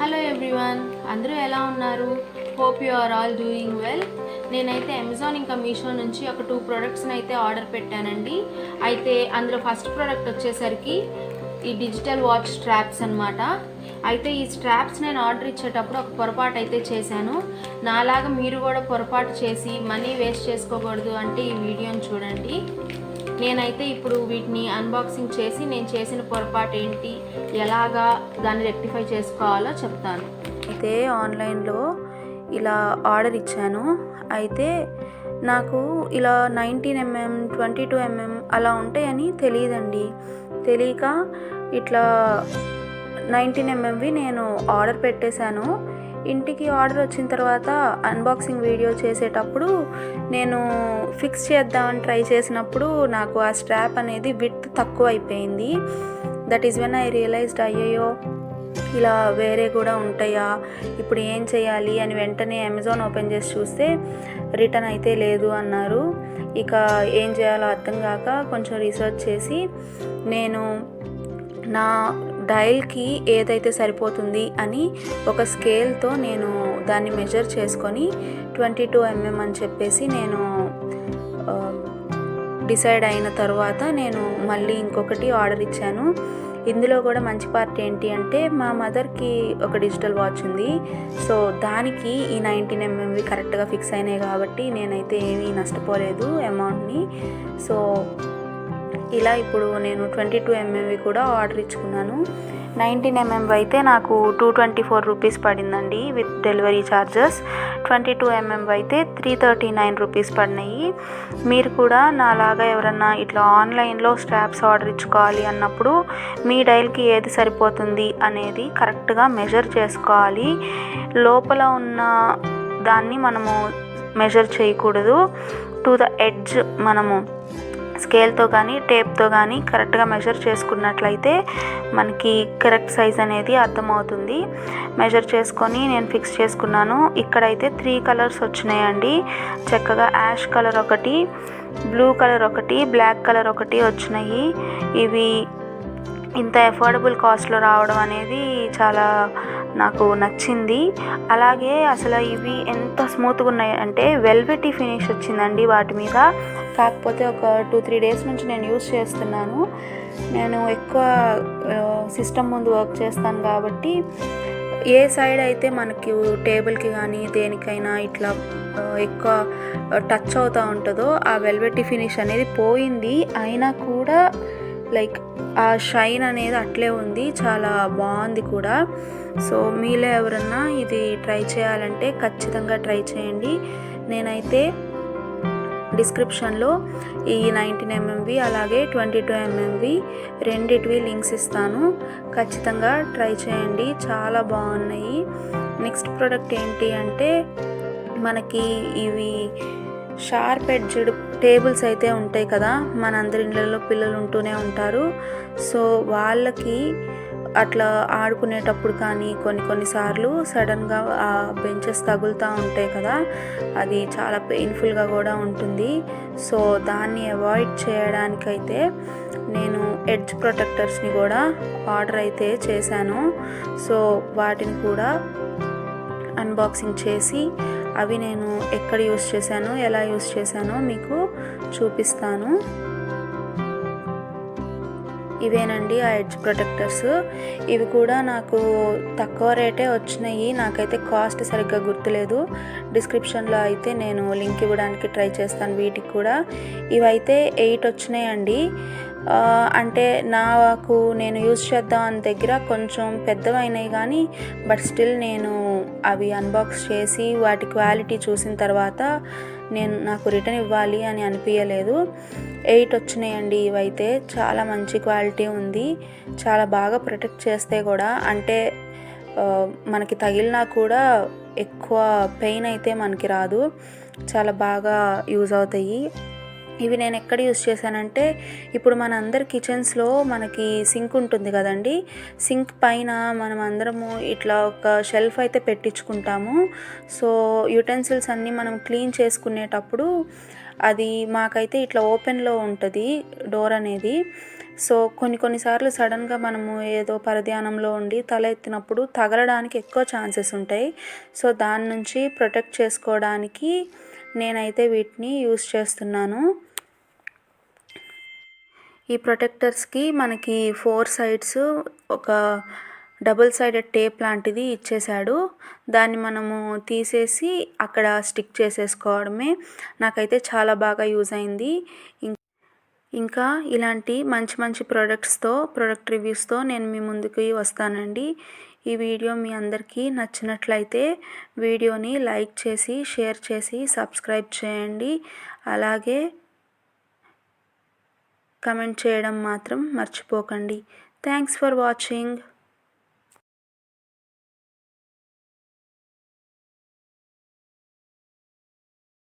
Hello everyone అందరూ ఎలా ఉన్నారు? Hope you are all doing well నేనైతే అమెజాన్ ఇంకా మీషో నుంచి ఒక టూ ప్రోడక్ట్స్ని అయితే ఆర్డర్ పెట్టానండి. అయితే అందులో ఫస్ట్ ప్రోడక్ట్ వచ్చేసరికి ఈ డిజిటల్ వాచ్ స్ట్రాప్స్ అన్నమాట. అయితే ఈ స్ట్రాప్స్ నేను ఆర్డర్ ఇచ్చేటప్పుడు ఒక పొరపాటు అయితే చేశాను. నాలాగా మీరు కూడా పొరపాటు చేసి మనీ వేస్ట్ చేసుకోకూడదు అంటే ఈ వీడియోని చూడండి. నేనైతే ఇప్పుడు వీటిని అన్బాక్సింగ్ చేసి నేను చేసిన పొరపాటు ఏంటి? ఎలాగా దాన్ని రెక్టిఫై చేసుకోవాలో చెప్తాను. అయితే ఆన్లైన్లో ఇలా ఆర్డర్ ఇచ్చాను. అయితే నాకు ఇలా nineteen MM twenty two MM అలా ఉంటాయని తెలియదండి. తెలియక ఇట్లా నైన్టీన్ ఎంఎంవి నేను ఆర్డర్ పెట్టేశాను. ఇంటికి ఆర్డర్ వచ్చిన తర్వాత అన్బాక్సింగ్ వీడియో చేసేటప్పుడు నేను ఫిక్స్ చేద్దామని ట్రై చేసినప్పుడు నాకు ఆ స్ట్రాప్ అనేది విత్ తక్కువ అయిపోయింది. That is when I realised అయ్యయ్యో ఇలా వేరే కూడా ఉంటాయా? ఇప్పుడు ఏం చేయాలి? అని వెంటనే అమెజాన్ ఓపెన్ చేసి చూస్తే రిటర్న్ అయితే లేదు అన్నారు. ఇక ఏం చేయాలో అర్థం కాక కొంచెం రీసెర్చ్ చేసి నేను నా డైల్కి ఏదైతే సరిపోతుంది అని ఒక స్కేల్తో నేను దాన్ని మెజర్ చేసుకొని ట్వంటీ టూ ఎంఎం అని చెప్పేసి నేను డిసైడ్ అయిన తర్వాత నేను మళ్ళీ ఇంకొకటి ఆర్డర్ ఇచ్చాను. ఇందులో కూడా మంచి పార్ట్ ఏంటి అంటే మా మదర్కి ఒక డిజిటల్ వాచ్ ఉంది. సో దానికి ఈ నైన్టీన్ ఎంఎంవి కరెక్ట్గా ఫిక్స్ అయినాయి కాబట్టి నేనైతే ఏమీ నష్టపోలేదు అమౌంట్ని. సో ఇలా ఇప్పుడు నేను ట్వంటీ టూ ఎంఎంవి కూడా ఆర్డర్ ఇచ్చుకున్నాను. నైన్టీన్ ఎంఎంవి అయితే నాకు టూ ట్వంటీ ఫోర్ రూపీస్ పడిందండి with delivery charges twenty two MMV అయితే త్రీ థర్టీ నైన్ రూపీస్ పడినాయి. మీరు కూడా నాలాగా ఎవరన్నా ఇట్లా ఆన్లైన్లో స్ట్రాప్స్ ఆర్డర్ ఇచ్చుకోవాలి అన్నప్పుడు మీ డైల్కి ఏది సరిపోతుంది అనేది కరెక్ట్గా మెజర్ చేసుకోవాలి. లోపల ఉన్న దాన్ని మనము మెజర్ చేయకూడదు. టు ద ఎడ్జ్ మనము స్కేల్తో కానీ టేప్తో కానీ కరెక్ట్గా మెజర్ చేసుకున్నట్లయితే మనకి కరెక్ట్ సైజ్ అనేది అర్థమవుతుంది. మెజర్ చేసుకొని నేను ఫిక్స్ చేసుకున్నాను. ఇక్కడైతే త్రీ కలర్స్ వచ్చినాయండి. చక్కగా యాష్ కలర్ ఒకటి బ్లూ కలర్ ఒకటి బ్లాక్ కలర్ ఒకటి వచ్చినాయి. ఇవి ఇంత అఫోర్డబుల్ కాస్ట్లో రావడం అనేది చాలా నాకు నచ్చింది. అలాగే అసలు ఇవి ఎంత స్మూత్గా ఉన్నాయి అంటే వెల్వెటీ ఫినిష్ వచ్చిందండి వాటి మీద. కాకపోతే ఒక టూ త్రీ డేస్ నుంచి నేను యూస్ చేస్తున్నాను. నేను ఎక్కువ సిస్టమ్ ముందు వర్క్ చేస్తాను కాబట్టి ఏ సైడ్ అయితే మనకి టేబుల్కి కానీ దేనికైనా ఇట్లా ఎక్కువ టచ్ అవుతూ ఉంటుందో ఆ వెల్వెటీ ఫినిష్ అనేది పోయింది. అయినా కూడా లైక్ ఆ షైన్ అనేది అట్లే ఉంది చాలా బాగుంది కూడా. సో మీలో ఎవరన్నా ఇది ట్రై చేయాలంటే ఖచ్చితంగా ట్రై చేయండి. నేనైతే డిస్క్రిప్షన్లో ఈ నైన్టీన్ ఎంఎంవి అలాగే ట్వంటీ టూ ఎంఎంవి రెండిటివి లింక్స్ ఇస్తాను. ఖచ్చితంగా ట్రై చేయండి చాలా బాగున్నాయి. నెక్స్ట్ ప్రోడక్ట్ ఏంటి అంటే మనకి ఇవి షార్ప్ ఎడ్జ్డ్ టేబుల్స్ అయితే ఉంటాయి కదా మనందరి ఇళ్ళలో పిల్లలు ఉంటూనే ఉంటారు. సో వాళ్ళకి అట్లా ఆడుకునేటప్పుడు కానీ కొన్ని కొన్నిసార్లు సడన్గా ఆ బెంచెస్ తగులుతూ ఉంటాయి కదా అది చాలా పెయిన్ఫుల్గా కూడా ఉంటుంది. సో దాన్ని అవాయిడ్ చేయడానికైతే నేను ఎడ్జ్ ప్రొటెక్టర్స్ని కూడా ఆర్డర్ అయితే చేశాను. సో వాటిని కూడా అన్బాక్సింగ్ చేసి అవి నేను ఎక్కడ యూస్ చేశాను ఎలా యూస్ చేశానో మీకు చూపిస్తాను. ఇవేనండి ఆ ఎడ్జ్ ప్రొటెక్టర్స్. ఇవి కూడా నాకు తక్కువ రేటే వచ్చినాయి. నాకైతే కాస్ట్ సరిగ్గా గుర్తులేదు. డిస్క్రిప్షన్లో అయితే నేను లింక్ ఇవ్వడానికి ట్రై చేస్తాను వీటికి కూడా. ఇవైతే ఎయిట్ వచ్చినాయండి. అంటే నాకు నేను యూజ్ చేద్దాం అని దగ్గర కొంచెం పెద్దవైనాయి కానీ బట్ స్టిల్ నేను అవి అన్బాక్స్ చేసి వాటి క్వాలిటీ చూసిన తర్వాత నేను నాకు రిటర్న్ ఇవ్వాలి అని అనిపించలేదు ఎయిట్ వచ్చినాయండి ఇవైతే. చాలా మంచి క్వాలిటీ ఉంది. చాలా బాగా ప్రొటెక్ట్ చేస్తే కూడా అంటే మనకి తగిలినా కూడా ఎక్కువ పెయిన్ అయితే మనకి రాదు. చాలా బాగా యూజ్ అవుతాయి. ఇవి నేను ఎక్కడ యూస్ చేశానంటే ఇప్పుడు మన అందరి కిచెన్స్లో మనకి సింక్ ఉంటుంది కదండి. సింక్ పైన మనం అందరము ఇట్లా ఒక షెల్ఫ్ అయితే పెట్టించుకుంటాము. సో యుటెన్సిల్స్ అన్నీ మనం క్లీన్ చేసుకునేటప్పుడు అది మాకైతే ఇట్లా ఓపెన్లో ఉంటుంది డోర్ అనేది. సో కొన్ని కొన్నిసార్లు సడన్గా మనము ఏదో పరధ్యానంలో ఉండి తల ఎత్తినప్పుడు తగలడానికి ఎక్కువ ఛాన్సెస్ ఉంటాయి. సో దాని నుంచి ప్రొటెక్ట్ చేసుకోవడానికి నేనైతే వీటిని యూస్ చేస్తున్నాను. ఈ ప్రొటెక్టర్స్కి మనకి ఫోర్ సైడ్స్ ఒక డబుల్ సైడెడ్ టేప్ లాంటిది ఇచ్చేశాడు. దాన్ని మనము తీసేసి అక్కడ స్టిక్ చేసేసుకోవడమే. నాకైతే చాలా బాగా యూజ్ అయింది. ఇంకా ఇలాంటి మంచి మంచి ప్రోడక్ట్స్తో ప్రోడక్ట్ రివ్యూస్తో నేను మీ ముందుకి వస్తానండి. ఈ వీడియో మీ అందరికీ నచ్చినట్లయితే వీడియోని లైక్ చేసి షేర్ చేసి సబ్స్క్రైబ్ చేయండి. అలాగే కమెంట్ చేయడం మాత్రం మర్చిపోకండి. Thanks for watching